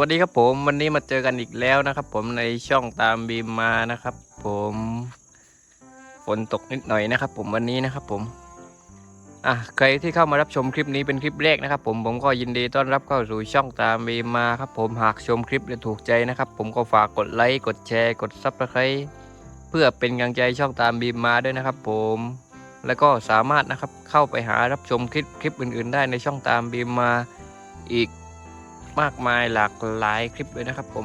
วัสดีครับผมวันนี้มาเจอกันอีกแล้วนะครับ ผมในช่องตามบีมมานะครับ ผมฝนตกนิดหน่อยนะครับ ผมวันนี้นะครับ ผมอะใครที่เข้ามารับชมคลิปนี้เป็นคลิปแรกนะครับ ผมผมก็ยินดีต้อนรับเข้าสู่ช่องตามบีมมาครับ ผมหากชมคลิปแล้วถูกใจนะครับ ผมก็ฝากกดไลค์กดแชร์กดซับสไครต์เพื่อเป็นกำลังใจช่องตามบีมมาด้วยนะครับ ผมแล้วก็สามารถนะครับเข้าไปหารับชมคลิปคลิปอื่น ๆ ได้ในช่องตามบีมมาอีก มากมายหลากหลายคลิปเลยนะครับ ผม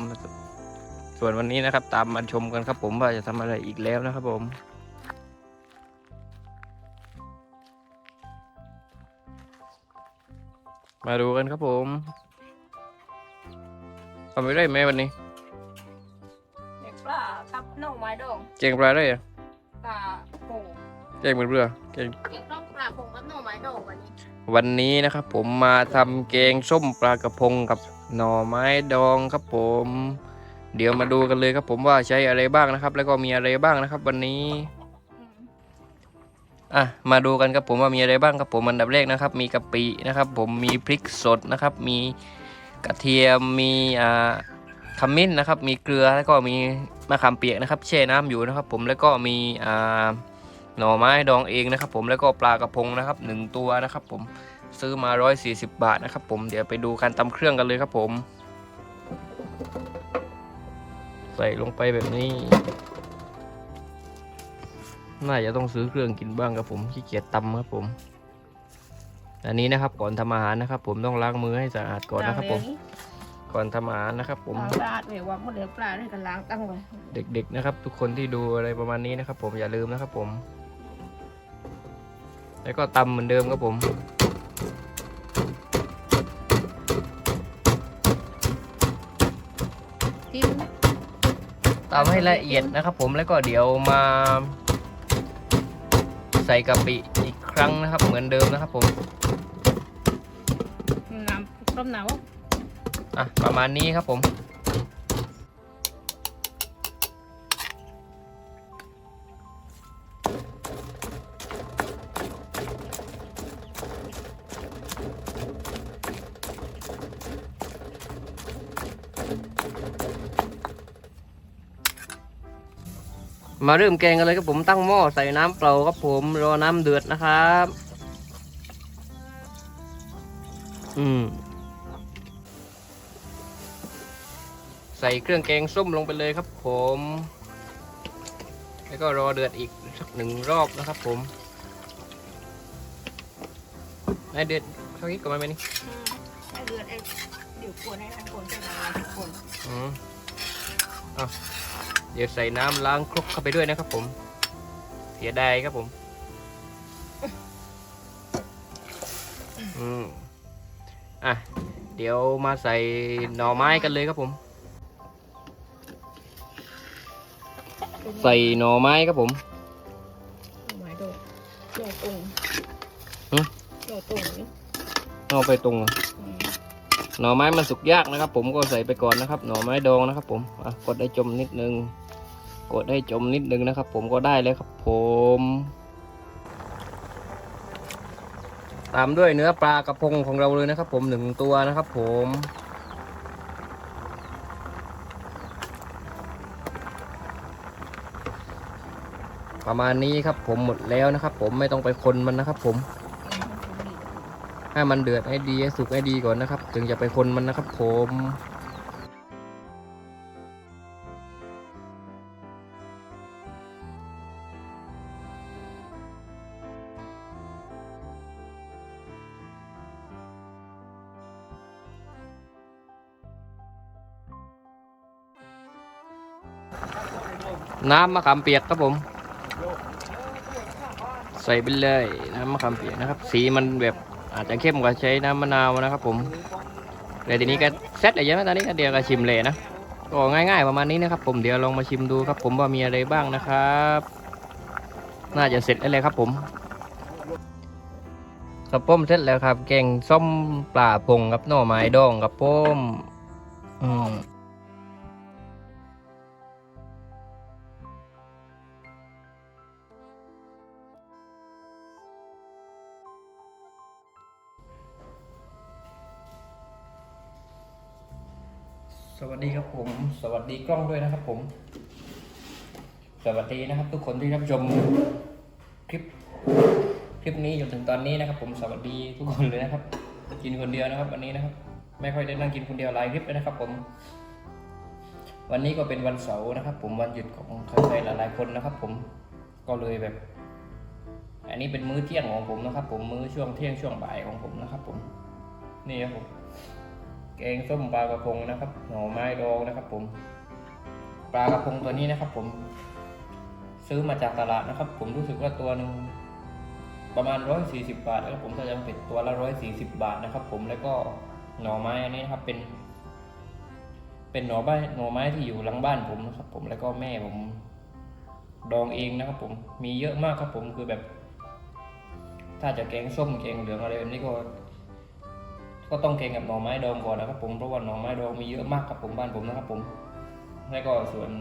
ส่วนวันนี้นะครับ ตามมาชมกันครับ ผมว่าจะทำอะไรอีกแล้วนะครับ ผมมาดูกันครับผมทำไปได้ไหมวันนี้เด็กปลาครับน้องไม้ดองเก่งปลาได้เหรอะปลาโป่งเก่งเหมือนเรือเก่งเด็กต้องปลาโป่ง วันนี้นะครับผมมาทำแกงส้มปลากระพงกับหน่อไม้ดองครับผม เดี๋ยวมาดูกันเลยครับผมว่าใช้อะไรบ้างนะครับ แล้วก็มีอะไรบ้างนะครับ วันนี้อะมาดูกันครับผมว่ามีอะไรบ้างครับผมอันดับแรกนะครับ มีกะปินะครับ ผมมีพริกสดนะครับ มีกระเทียมมีอ่าขมิ้นนะครับ มีเกลือแล้วก็มีมะขามเปียกนะครับแช่น้ำอยู่นะครับ ผมแล้วก็มีอ่า หน่อไม้ดองเองนะครับผมแล้วก็ปลากระพงนะครับหนึ่งตัวนะครับ ผมซื้อมา 140 บาทนะครับ ผมเดี๋ยวไปดูการตำเครื่องกันเลยครับผม ใส่ลงไปแบบนี้ น่าจะต้องซื้อเครื่องกินบ้างครับผมขี้เกียจตำครับผมอันนี้นะครับก่อนทำอาหารนะครับ ผมต้องล้างมือให้สะอาดก่อนนะครับ ผม ก่อนทำอาหารนะครับ ผมล้างสะอาดเดี๋ยวว่าพวกเด็กปลาได้กันล้างตั้งไว้เด็ก ๆนะครับ ทุกคนที่ดูอะไรประมาณนี้นะครับ ผมอย่าลืมนะครับ ผม แล้วก็ตำเหมือนเดิมครับผมทิ้มตำให้ละเอียดนะครับผมแล้วก็เดี๋ยวมา ใส่กะปิอีกครั้งนะครับ เหมือนเดิมนะครับผมน้ำต้มหนาวอะประมาณนี้ครับผม มาเริ่มแกงกันเลยครับผมตั้งหม้อใส่น้ำเปล่าครับผมรอน้ำเดือดนะครับ อืม ใส่เครื่องแกงส้มลงไปเลยครับผม แล้วก็รอเดือดอีกสักหนึ่งรอบนะครับผมไอเดือดเขาคิดกันไหมนี่ไอ้เดือดไอ้เดี๋ยวกวนให้ทั้งคนจะมาทุกคนอืมอะ เดี๋ยวใส่น้ำล้างครกเข้าไปด้วยนะครับผมเสียดายครับผมอืมอะเดี๋ยวมาใส่หน่อไม้กันเลยครับผม ใส่หน่อไม้ครับผมไม้ดองโจตุงหึโจตุงนี่เอาไปตรงอะอืม หน่อไม้มันสุกยากนะครับ ผมก็ใส่ไปก่อนนะครับ หน่อไม้ดองนะครับ ผมกดให้จมนิดนึง กดให้จมนิดนึงนะครับ ผมก็ได้เลยครับ ผม ตามด้วยเนื้อปลากระพงของเราเลยนะครับ ผมหนึ่งตัวนะครับ ผมประมาณนี้ครับผมหมดแล้วนะครับ ผมไม่ต้องไปคนมันนะครับ ผม ให้มันเดือดให้ดีให้สุกให้ดีก่อนนะครับ ถึงจะไปคนมันนะครับ ผมน้ำมะขามเปียกครับผม ใส่ไปเลยน้ำมะขามเปียกนะครับ สีมันแบบ อาจจะเข้มกว่าใช้น้ำมะนาวนะครับผมเลยทีนี้ก็เซตอะไรเยอะนะตอนนี้ก็เดี๋ยวก็ชิมเลยนะก็ง่ายๆประมาณนี้นะครับผมเดี๋ยวลองมาชิมดูครับ ผมว่ามีอะไรบ้างนะครับ น่าจะเสร็จแล้วเลยครับผมครับผมเสร็จแล้วครับ แกงส้มปลาพงกับหน่อไม้ดองครับผมอืม สวัสดีครับผม สวัสดีกล้องด้วยนะครับผม สวัสดีนะครับ ทุกคนที่รับชมคลิปคลิปนี้จนถึงตอนนี้นะครับ ผมสวัสดีทุกคนเลยนะครับ กินคนเดียวนะครับ วันนี้นะครับ ไม่ค่อยได้นั่งกินคนเดียวหลายคลิปเลยนะครับ ผม วันนี้ก็เป็นวันเสาร์นะครับ ผมวันหยุดของใครหลายๆคนนะครับ ผมก็เลยแบบ อันนี้เป็นมื้อเที่ยงของผมนะครับ ผมมื้อช่วงเที่ยงช่วงบ่ายของผมนะครับ ผมนี่ครับผม แกงส้มปลากระพงนะครับ หน่อไม้ดองนะครับ ผม ปลากระพงตัวนี้นะครับ ผม ซื้อมาจากตลาดนะครับ ผมรู้สึกว่าตัวหนึ่งประมาณร้อยสี่สิบาทนะครับผมถ้าจำผิดตัวละร้อยสี่สิบาทนะครับ ผมแล้วก็หน่อไม้อันนี้นะครับเป็น เป็นหน่อไม้หน่อไม้ที่อยู่หลังบ้านผมนะครับ ผมแล้วก็แม่ผมดองเองนะครับ ผมมีเยอะมากครับผมคือแบบ ถ้าจะแกงส้มแกงเหลืองอะไรแบบนี้ก็ ก็ต้องแกงกับหน่อไม้ดองก่อนนะครับผมเพราะว่าหน่อไม้ดองมีเยอะมากครับผมบ้านผมนะครับผมแล้วก็ส่วน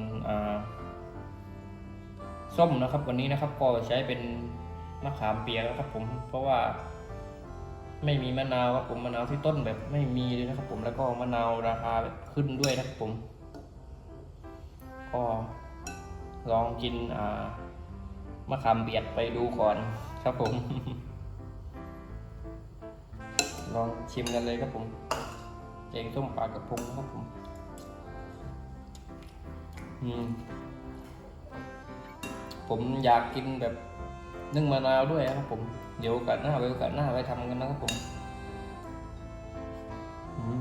ส้มนะครับ วันนี้นะครับก็ใช้เป็นมะขามเปียกนะครับผม เพราะว่าไม่มีมะนาวครับผมมะนาวที่ต้นแบบไม่มีเลยนะครับ ผมแล้วก็มะนาวราคาแบบขึ้นด้วยนะครับผม ก็ลองกินอ่ามะขามเปียกไปดูก่อนครับผม ลองชิมกันเลยครับผมแกงส้มปลากระพงนะครับผมอืมผมอยากกินแบบนึ่งมะนาวด้วยนะครับผม เดี๋ยวโอกาสหน้าไว้โอกาสหน้าไว้ทำกันนะครับผมม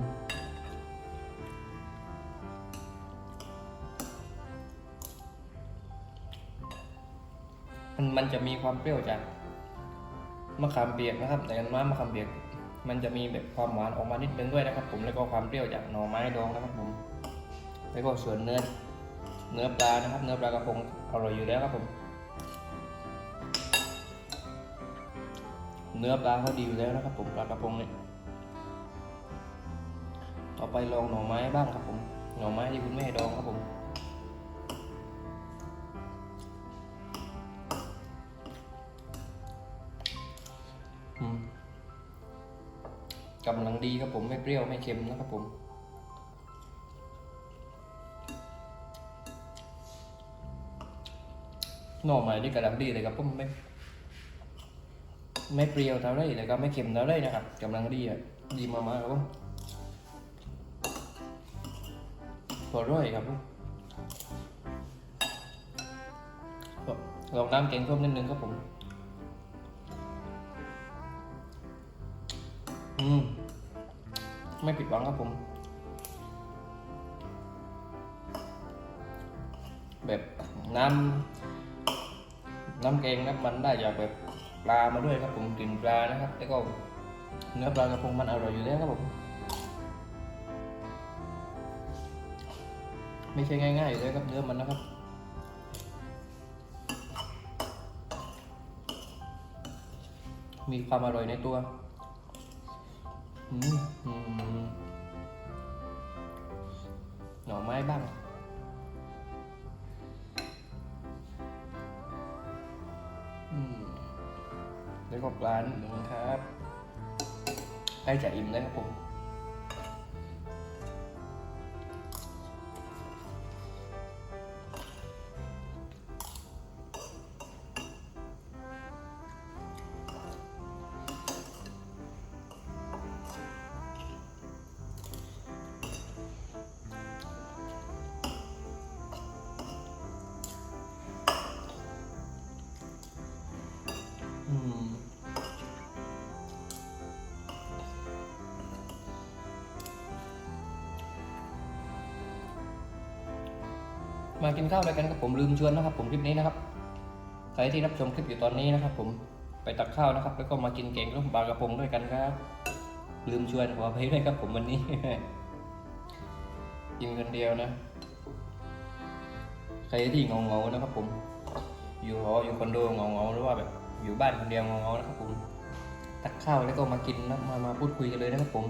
มันมันจะมีความเปรี้ยวจากมะขามเปียกนะครับ แต่น้ำมะขามเปียก มันจะมีแบบความหวานออกมานิดนึงด้วยนะครับ ผมแล้วก็ความเปรี้ยวจากหน่อไม้ดองนะครับผมแล้วก็ส่วนเนื้อเนื้อปลานะครับ เนื้อปลากระพงอร่อยอยู่แล้วครับผม เนื้อปลาเขาดีอยู่แล้วนะครับ ผมปลากระพงเนี่ยต่อไปลองหน่อไม้บ้างครับผมหน่อไม้ที่คุณแม่ดองครับผม กำลังดีครับผมไม่เปรี้ยวไม่เค็มนะครับผมหน่อไม้ที่กำลังดีเลยครับผมไม่ไม่เปรี้ยวเท่าไรเลยก็ไม่เค็มเท่าไรนะครับกำลังดีอะดีมากๆครับผมพอร่อยครับผมลองน้ำแกงส้มนิดนึงครับผม อืม ไม่ผิดหวังครับผม แบบน้ำน้ำแกงน้ำมันได้จากแบบปลามาด้วยครับผมกลิ่นปลานะครับ แล้วก็เนื้อปลากระพงมันอร่อยอยู่แล้วครับผม ไม่ใช่ง่ายๆอยู่แล้วครับเนื้อมันนะครับมีความอร่อยในตัว หน่อไม้บ้าง อืมแล้วก็ปลาหนึ่งครับใกล้จะอิ่มแล้วครับผม มากินข้าวด้วยกันครับผมลืมชวนนะครับ ผมคลิปนี้นะครับใครที่รับชมคลิปอยู่ตอนนี้นะครับ ผมไปตักข้าวนะครับ แล้วก็มากินแกงร่มปลากระพงด้วยกันครับ ลืมชวนขออภัยด้วยครับ ผมวันนี้กินคนเดียวนะ ใครที่เงาเงาๆนะครับ ผม อยู่หออยู่คอนโดเงาเงาๆหรือว่าแบบ อยู่บ้านคนเดียวเงาเงาๆนะครับผมตักข้าวแล้วก็มากินนะมามาพูดคุยกันเลยนะครับผม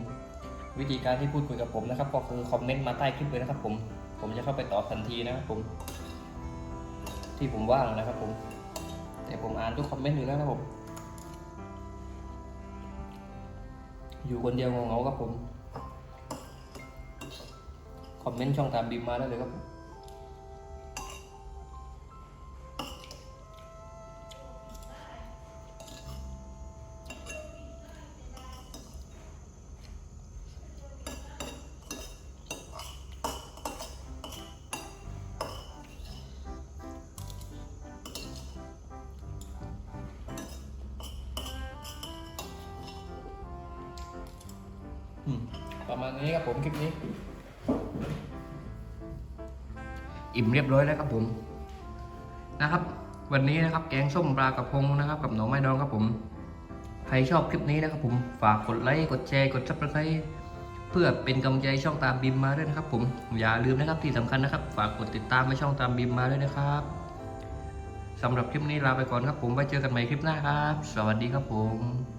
วิธีการที่พูดคุยกับผมนะครับ ก็คือคอมเมนต์มาใต้คลิปเลยนะครับผม ผมจะเข้าไปตอบทันทีนะครับผม ที่ผมว่างนะครับผม แต่ผมอ่านทุกคอมเมนต์อยู่แล้วนะครับผมอยู่คนเดียวเงาๆครับผม คอมเมนต์ช่องตามบีมมาได้เลยครับผม ประมาณนี้ครับผมคลิปนี้ อิ่มเรียบร้อยแล้วครับผมนะครับ วันนี้นะครับแกงส้มปลากระพงนะครับ กับหน่อไม้ดองครับผม ใครชอบคลิปนี้นะครับผมฝากกดไลค์กดแชร์กดซับสไครต์เพื่อเป็นกำลังใจช่องตามบิมมาด้วยนะครับผมอย่าลืมนะครับที่สำคัญนะครับ ฝากกดติดตามไปช่องตามบิมมาด้วยนะครับสำหรับคลิปนี้ลาไปก่อนครับผมไว้เจอกันใหม่คลิปหน้าครับ สวัสดีครับผม